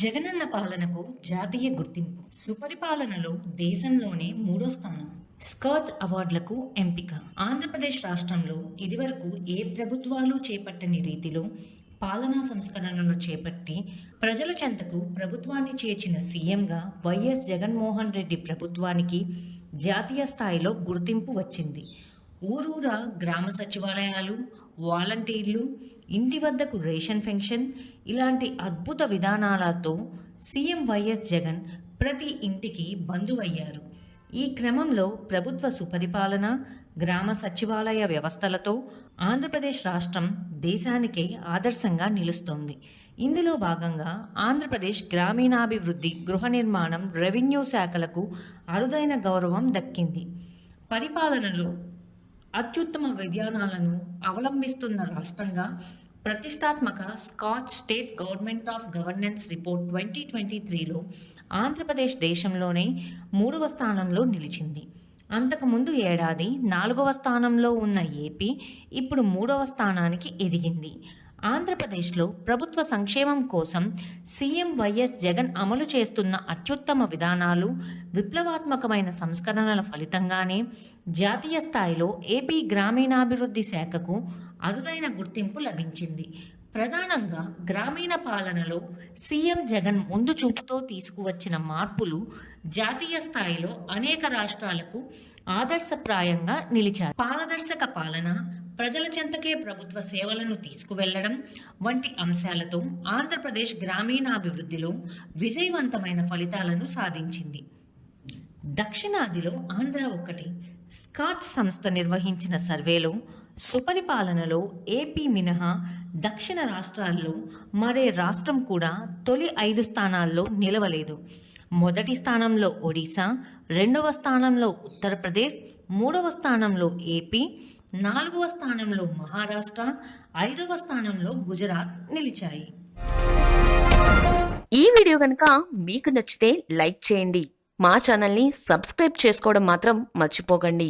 జగనన్న పాలనకు జాతీయ గుర్తింపు. సుపరిపాలనలో దేశంలోనే మూడో స్థానం. స్కర్ట్ అవార్డులకు ఎంపిక. ఆంధ్రప్రదేశ్ రాష్ట్రంలో ఇదివరకు ఏ ప్రభుత్వాలు చేపట్టని రీతిలో పాలనా సంస్కరణలు చేపట్టి ప్రజల చెంతకు ప్రభుత్వాన్ని చేర్చిన సీఎంగా వైఎస్ జగన్మోహన్ రెడ్డి ప్రభుత్వానికి జాతీయ స్థాయిలో గుర్తింపు వచ్చింది. ఊరూరా గ్రామ సచివాలయాలు వాలంటీర్లు ఇంటి వద్దకు రేషన్ ఫెన్షన్ ఇలాంటి అద్భుత విధానాలతో సీఎం వైఎస్ జగన్ ప్రతి ఇంటికి బంధువయ్యారు. ఈ క్రమంలో ప్రభుత్వ సుపరిపాలన గ్రామ సచివాలయ వ్యవస్థలతో ఆంధ్రప్రదేశ్ రాష్ట్రం దేశానికే ఆదర్శంగా నిలుస్తోంది. ఇందులో భాగంగా ఆంధ్రప్రదేశ్ గ్రామీణాభివృద్ధి గృహ నిర్మాణం రెవెన్యూ శాఖలకు అరుదైన గౌరవం దక్కింది. పరిపాలనలో అత్యుత్తమ విధానాలను అవలంబిస్తున్న రాష్ట్రంగా ప్రతిష్టాత్మక Scotch state government of governance report twenty twenty త్రీలో ఆంధ్రప్రదేశ్ దేశంలోనే మూడవ స్థానంలో నిలిచింది. అంతకుముందు ఏడాది నాలుగవ స్థానంలో ఉన్న ఏపీ ఇప్పుడు మూడవ స్థానానికి ఎదిగింది. ఆంధ్రప్రదేశ్లో ప్రభుత్వ సంక్షేమం కోసం సీఎం వైఎస్ జగన్ అమలు చేస్తున్న అత్యుత్తమ విధానాలు విప్లవాత్మకమైన సంస్కరణల ఫలితంగానే జాతీయ స్థాయిలో ఏపీ గ్రామీణాభివృద్ధి శాఖకు అరుదైన గుర్తింపు లభించింది. ప్రధానంగా గ్రామీణ పాలనలో సీఎం జగన్ ముందు చూపుతో తీసుకువచ్చిన మార్పులు జాతీయ స్థాయిలో అనేక రాష్ట్రాలకు ఆదర్శప్రాయంగా నిలిచారు పారదర్శక పాలన ప్రజల చెంతకే ప్రభుత్వ సేవలను తీసుకువెళ్ళడం వంటి అంశాలతో ఆంధ్రప్రదేశ్ గ్రామీణాభివృద్ధిలో విజయవంతమైన ఫలితాలను సాధించింది. దక్షిణాదిలో ఆంధ్ర ఒకటి స్కాచ్ సంస్థ నిర్వహించిన సర్వేలో సుపరిపాలనలో ఏపీ మినహా దక్షిణ రాష్ట్రాల్లో మరే రాష్ట్రం కూడా తొలి ఐదు స్థానాల్లో నిలవలేదు. మొదటి స్థానంలో ఒడిశా రెండవ స్థానంలో ఉత్తరప్రదేశ్ మూడవ స్థానంలో ఏపీ నాలుగవ స్థానంలో మహారాష్ట్ర ఐదవ స్థానంలో గుజరాత్ నిలిచాయి. ఈ వీడియో కనుక మీకు నచ్చితే లైక్ చేయండి. మా ఛానల్ని సబ్స్క్రైబ్ చేసుకోవడం మాత్రం మర్చిపోకండి.